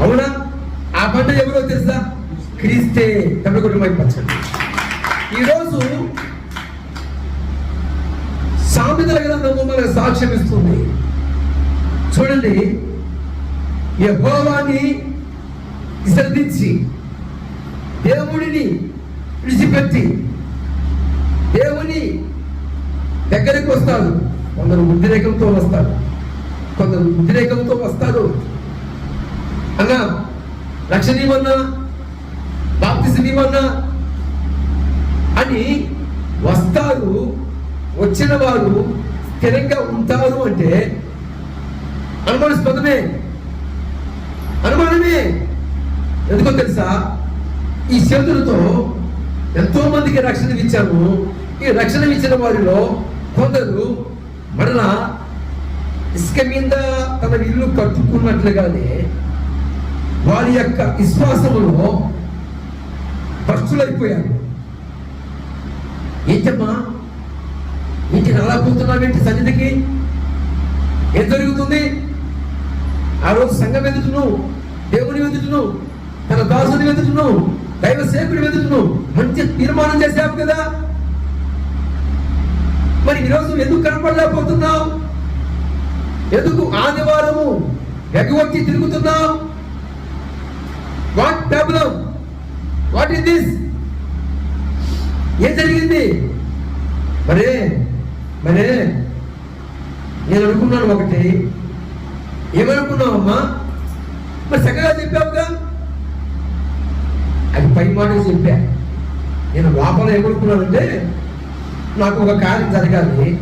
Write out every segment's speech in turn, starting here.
అవునా? ఆ పంట ఎవరో తెలుసా? క్రీస్తే తమిళ కుటుంబం పచ్చండి. ఈరోజు సామెతల గ్రంథము మనకు సాక్ష్యం ఇస్తుంది. చూడండి. యహోవాని శ్రద్ధించి దేవుడిని విడిచిపెట్టి దేవుని దగ్గరికి వస్తాడు. కొందరు ఉద్రేకంతో వస్తారు. కొందరు ఉద్రేకంతో వస్తారు. అన్న రక్షణీయమన్నా బాప్తిసమీమన్నా అని వస్తారు వచ్చిన వారు స్థిరంగా ఉంటారు అంటే అనుమానాస్పదమే. అనుమానమే. ఎందుకో తెలుసా? ఈ చేతులతో ఎంతో మందికి రక్షణ ఇచ్చాము. ఈ రక్షణ ఇచ్చిన వారిలో కొందరు మరలా ఇసుక మీద తన ఇల్లు కట్టుకున్నట్లుగానే వారి యొక్క విశ్వాసములో ఖర్చులైపోయారు ఏంటమ్మా? ఇంటి అలా కూర్చున్నావేంటి సన్నిధికి? ఏం జరుగుతుంది? ఆ రోజు సంఘం ఎదుటను దేవుని ఎదుటను తన దాసుని ఎదుటను దైవ సేకుడి ఎదుటను మంచి తీర్మానం చేశావు కదా? మరి ఈరోజు ఎందుకు కనపడలేకపోతున్నావు? ఎందుకు ఆదివారము ఎగవచ్చి తిరుగుతున్నావు? What problem what is this ఏం జరిగింది? మరే మరే నేను అనుకున్నాను ఒకటి. ఏమనుకున్నావమ్మా? మరి చక్కగా చెప్పావుగా? అది పై మాట చెప్పా. నేను లోపల ఏమనుకున్నానంటే నాకు ఒక కార్యం జరగాలి.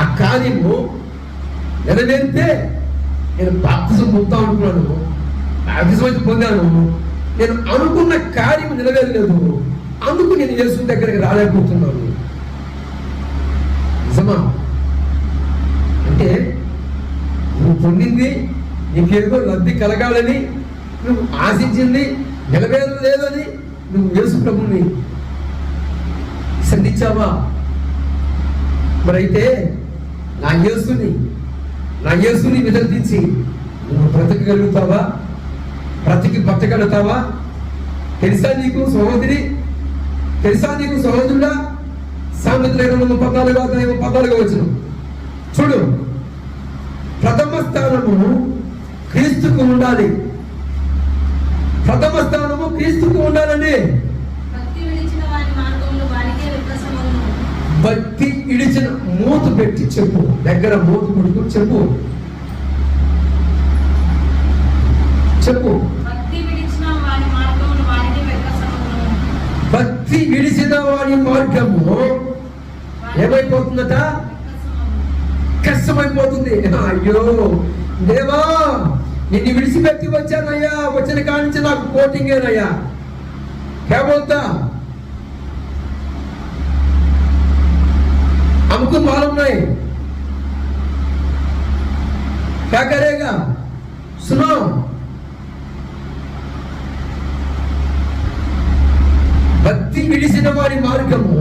ఆ కార్యము నెరవేరితే నేను బాప్తిజం పొందుతా అనుకున్నాను. బాప్తిజం పొందాను. నేను అనుకున్న కార్యం నెరవేరలేదు అందుకు నేను యేసు దగ్గరికి రాలేకపోతున్నాను. నిజమా? అంటే నువ్వు పొందింది నీకేదో లబ్ధి కలగాలని నువ్వు ఆశించింది నెరవేరలేదని నువ్వు యేసు ప్రభుని సంధించావా? మరైతే నా యేసుని నా యేసుని విదర్శించి నువ్వు బ్రతకగలుగుతావా? బ్రతకగలుగుతావా తెలుసా నీకు సహోదరి? తెలుసా నీకు సహోదరుడా? సామెతల గ్రంథము పద్నాలుగు అధ్యాయం పద్నాలుగు వచ్చిన చూడు ప్రథమ స్థానము క్రీస్తుకు ఉండాలి. ప్రథమ స్థానము క్రీస్తుకు ఉండాలండి. భక్తి ఇడిచిన మూతు పెట్టి చెప్పు. దగ్గర మూతు కొడుకు చెప్పు. చెప్పు భక్తి విడిచిన వారి మార్గంలో వారికే వికాసమగును. భక్తి విడిచిన వారి మార్గము ఏమైపోతుందట వికాసమగును. కష్టమైపోతుంది అయ్యో దేవా నిన్ను విడిచిపెట్టి వచ్చానయ్యా వచ్చిన కాడి నుంచి నాకు కోటింగేనయ్యా కేవలతా हमको मालूम नहीं क्या करेगा सुनो భక్తి విడిసిన వారి మార్గము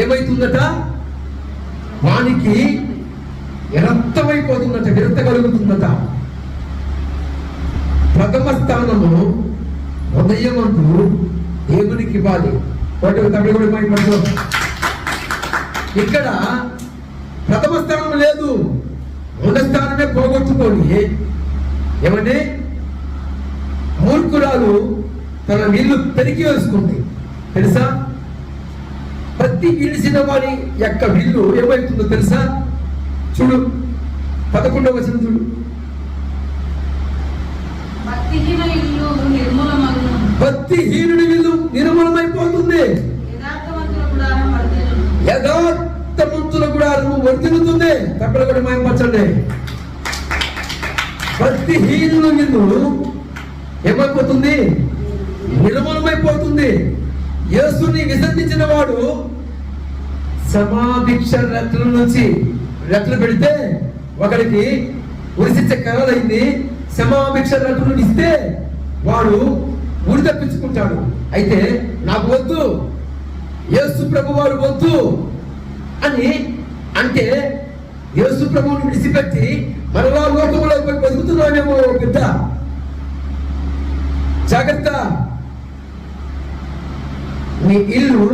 ఏమైతుందట? వానికి విరక్తమైపోతుందట విరక్త కలుగుతుందట. ప్రథమ స్థానము హృదయమందు దేవునికి ఇవ్వాలి. ఒకటి తమిళ కూడా ఇక్కడ ప్రథమ స్థానం లేదు. మూల స్థానమే పోగొట్టుకొని ఏమండి? మూర్ఖురాలు తన నీళ్ళు పెరిగి వేసుకుంది. తెలుసా? ప్రతి ఇడిసిన వారి యొక్క విల్లు ఏమవుతుందో తెలుసా? చూడు పదకొండవ వచనం చూడు. భక్తిహీనుడి విల్లు నిర్మూలమైపోతుంది. యథార్థవంతుల గుడారం వర్ధిల్లును. యథార్థవంతుల కూడా నువ్వు వర్తిల్లుతుంది తప్పలు కూడా మాయపరచండి భక్తిహీనుల విల్లు ఏమైపోతుంది? నిర్మూలమైపోతుంది. యేసుని విసర్జించిన వాడు సమాభిక్ష రెట్ల నుంచి రెట్లు పెడితే ఒకరికి ఉరిశిచ్చే కలలైంది సమాభిక్ష రెట్లు ఇస్తే వాడు ఉరి తప్పించుకుంటాడు. అయితే నాకు వద్దు. యేసు ప్రభు వారు వద్దు అని అంటే యేసు ప్రభువుని విడిచిపెట్టి మరలా లోకంలో బతుకుతున్నామేమో బిడ్డ. జాగ్రత్త. నీ ఇల్లు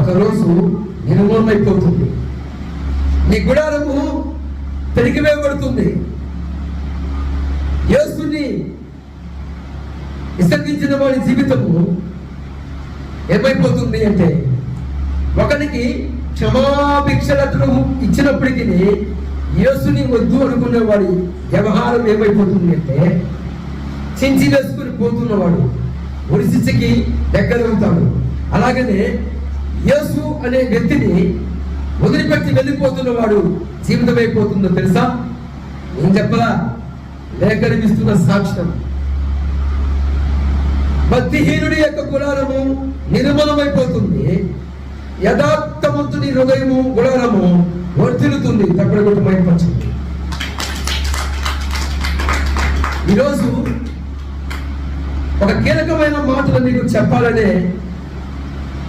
ఒకరోజు నిర్మూలమైపోతుంది. నీ గుడారము పెరిగివేయబడుతుంది. యేసుని విసర్జించిన వాడి జీవితము ఏమైపోతుంది అంటే ఒకరికి క్షమాభిక్షలతను ఇచ్చినప్పటికీ యేసుని వద్దు అనుకునే వాడి వ్యవహారం ఏమైపోతుంది అంటే చించి వేసుకుని పోతున్నవాడు ఉరిశిచ్చకి దగ్గరవుతాడు. అలాగనే యేసు అనే వ్యక్తిని వదిలిపెట్టి వెళ్ళిపోతున్నవాడు జీవితం అయిపోతుందో తెలుసా? ఏం చెప్పలా? లేఖనమిస్తున్న సాక్ష్యం. భక్తిహీనుడి యొక్క గుణాలము నిర్మలమైపోతుంది. యథార్థవంతుని హృదయము గుణాలము వర్తిల్లుతుంది తప్పుడు ఈరోజు ఒక కీలకమైన మాటలు మీకు చెప్పాలనే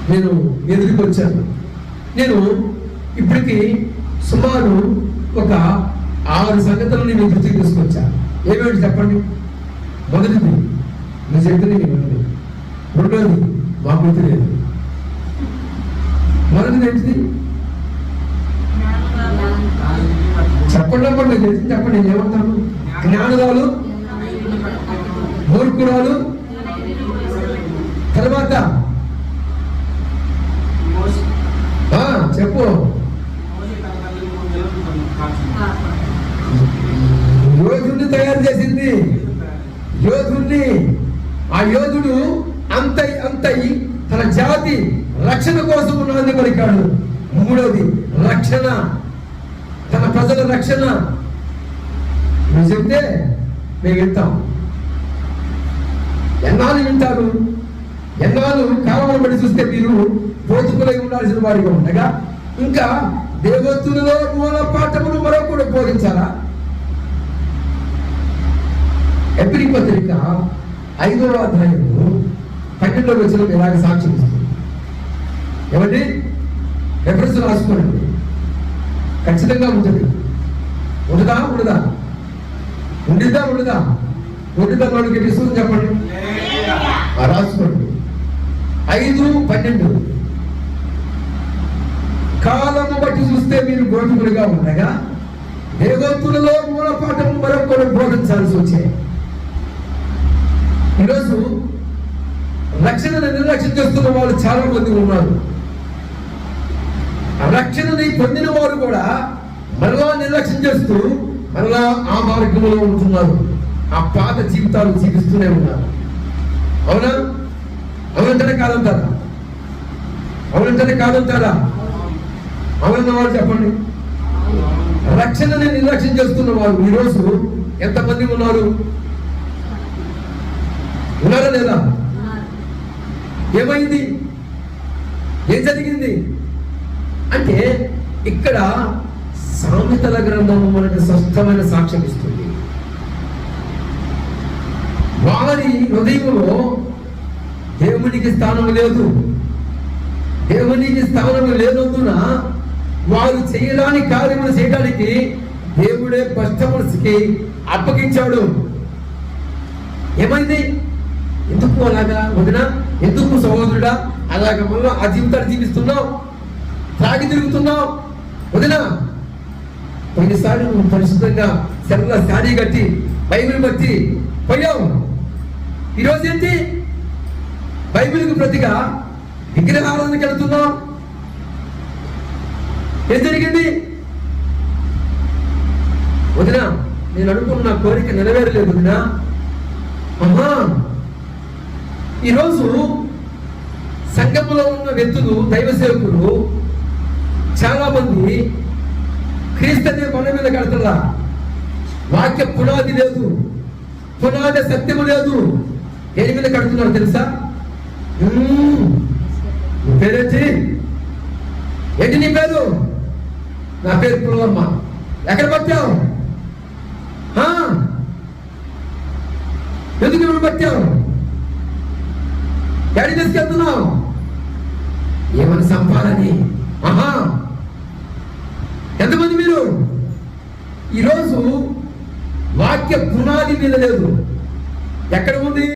నేను ఎదురుకు వచ్చాను నేను ఇప్పటికి సుమారు ఒక ఆరు సంగతులు నేను దృష్టికి తీసుకొచ్చాను. ఏమేమిటి చెప్పండి? మొదటిది మీ చెప్తుంది నేను రెండోది మా గుర్తు లేదు. మొదటిది ఏంటిది? చెప్పండి అప్పుడు మీకు చెప్పండి నేను ఏమంటాను? జ్ఞానరాలు మూర్ఖురాలు తర్వాత ఆ, చెప్పు. యోధుడిని తయారు చేసింది. యోధుడిని ఆ యోధుడు అంతై అంతై తన జాతి రక్షణ కోసం ఉన్నది పలికాడు. మూడవది రక్షణ. తన ప్రజల రక్షణ. నువ్వు చెప్తే మేము వింటాం. ఎన్నాళ్ళు వింటారు? ఎన్నాళ్ళు కాలంలో పడి చూస్తే మీరు పోతుకులై ఉండాల్సిన వారిగా ఉండగా ఇంకా దేవతులలో మూల పాఠములు మరొకడు బోధించాలా? ఎపిరి పత్రిక ఐదవ అధ్యాయము పన్నెండవ వచ్చిన ఇలాగ సాక్ష్యం ఇస్తుంది? ఏమండి? రెఫరెన్స్ రాసుకోండి. ఖచ్చితంగా ఉంటుంది. ఉండదా? ఉండదా? ఉండిద్దా? ఉండదా? ఉండిద్దా ఎపిస్తుంది చెప్పండి. రాసుకోండి. ఐదు పన్నెండు కాలము బట్టి చూస్తే ఉండగా దేవోత్తులలో మూలపాఠం మరొకరు బోధించాల్సి వచ్చాయి. ఈరోజు రక్షణను నిర్లక్ష్యం చేస్తున్న వాళ్ళు చాలా మంది ఉన్నారు. రక్షణని పొందిన వారు కూడా మరలా నిర్లక్ష్యం చేస్తూ మరలా ఆ మార్గంలో ఉంటున్నారు. ఆ పాత జీవితాలు జీవిస్తూనే ఉన్నారు. అవునా? అవునంటేనే కాదంటారా? అవునంటేనే కాదంటారా? అవునన్న వాళ్ళు చెప్పండి. రక్షణని నిర్లక్ష్యం చేస్తున్న వారు ఈరోజు ఎంతమంది ఉన్నారు? ఉన్నారా లేదా? ఏమైంది? ఏం జరిగింది? అంటే ఇక్కడ సామెతల గ్రంథం మనకి స్పష్టమైన సాక్ష్యం ఇస్తుంది. వారి హృదయంలో దేవునికి స్థానం లేదు. దేవునికి స్థానం లేనందున వారు చేయడానికి కార్యములు చేయడానికి దేవుడే కస్టమర్స్కి అప్పగించాడు. ఏమైంది? ఎందుకు అలాగా వదినా? ఎందుకు సహోదరుడా? అలాగ మళ్ళీ ఆ జీవితాన్ని జీవిస్తున్నావు. త్రాగి తిరుగుతున్నావు. వదినా కొన్నిసార్లు నువ్వు పరిశుద్ధంగా సెల్ల శారీ కట్టి బైబిల్ బట్టి పోయావు. ఈరోజు ఏంటి బైబిల్కి ప్రతిగా విగ్రహారాధనకి వెళ్తున్నావు. ఏం జరిగింది? వదినా నేను అనుకున్న కోరిక నెరవేరలేదు వదినా. అమ్మా ఈరోజు సంఘంలో ఉన్న వ్యక్తులు దైవ సేవకులు చాలా మంది క్రీస్తనే మన మీద కడతలా వాక్య పునాది లేదు. పునాది సత్యము లేదు. దేని మీద కడుతున్నారు తెలుసా? పేరేంటి? ఏంటి నీ పేరు? నా పేరు పుల్లమ్మ. ఎక్కడ పట్టావు ఎందుకు ఇప్పుడు పట్టావు ఎక్కడికి తీసుకెళ్తున్నావు? ఏమని సంపాదని? ఆహా. ఎంతమంది మీరు? ఈరోజు వాక్య పునాది మీద లేదు. ఎక్కడ